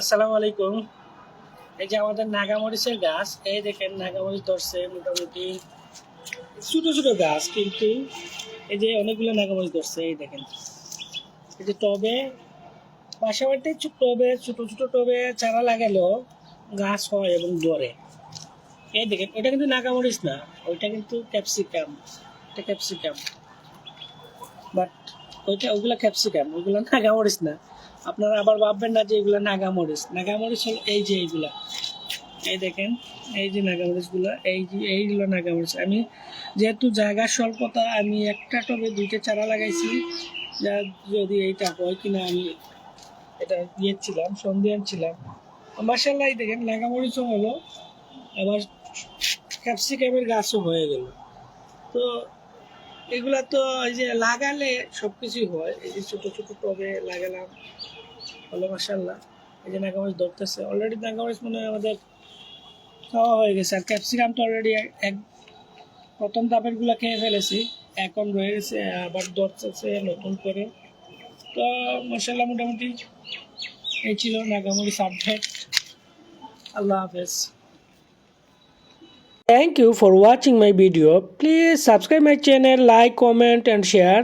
আসসালামু আলাইকুম। এই যে আমাদের নাগামরিচের গাছ, এই দেখেন নাগামরিচ ধরছে মোটামুটি ছোট ছোট গাছ, কিন্তু এই যে অনেকগুলো নাগামরিচ ধরছে, এই দেখেন। এই যে টবে, পাশাপাশি টবে, ছোট ছোট টবে চারা লাগালেও গাছ হয় এবং ধরে। এই দেখেন, ওটা কিন্তু নাগামরিচ না, ওইটা কিন্তু ক্যাপসিকাম এটা ক্যাপসিকাম। বাট ওইটা, ওগুলো ক্যাপসিকাম ওইগুলো নাগামরিচ না। আপনারা আবার ভাববেন না যে এগুলো নাগামরিচ। নাগামরিচ হলো এই যে এইগুলা। এই দেখেন, এই যে নাগামরিচগুলো, এই যে এইগুলো নাগামরিচ। আমি যেহেতু জায়গার স্বল্পতা, আমি একটা টবে দুইটা চারা লাগাইছি। যা যদি এইটা হয় কিনা আমি এটা দিয়েছিলাম সন্ধিয়ান ছিলাম। মার্শাল্লাহ দেখেন, নাগামরিচও হলো, আবার ক্যাপসিকামের গাছও হয়ে গেল। তো এগুলা তো এই যে লাগালে সব কিছুই হয়। এই যে ছোটো ছোটো টবে লাগালাম। হলো মাসাল্লাহ এই যে নাগামরিচ ধরতেছে। অলরেডি নাগামরিচ মনে হয় আমাদের খাওয়া হয়ে গেছে। আর ক্যাপসিকাম তো অলরেডি এক প্রথম ধাপেরগুলা খেয়ে ফেলেছি। এখন রয়ে গেছে আবার ধরতেছে নতুন করে। তো মাসাল্লাহ মোটামুটি এই ছিল নাগামরিচ সাবজেক্ট আল্লাহ হাফেজ। Thank you for watching my video. Please subscribe my channel, like, comment and share.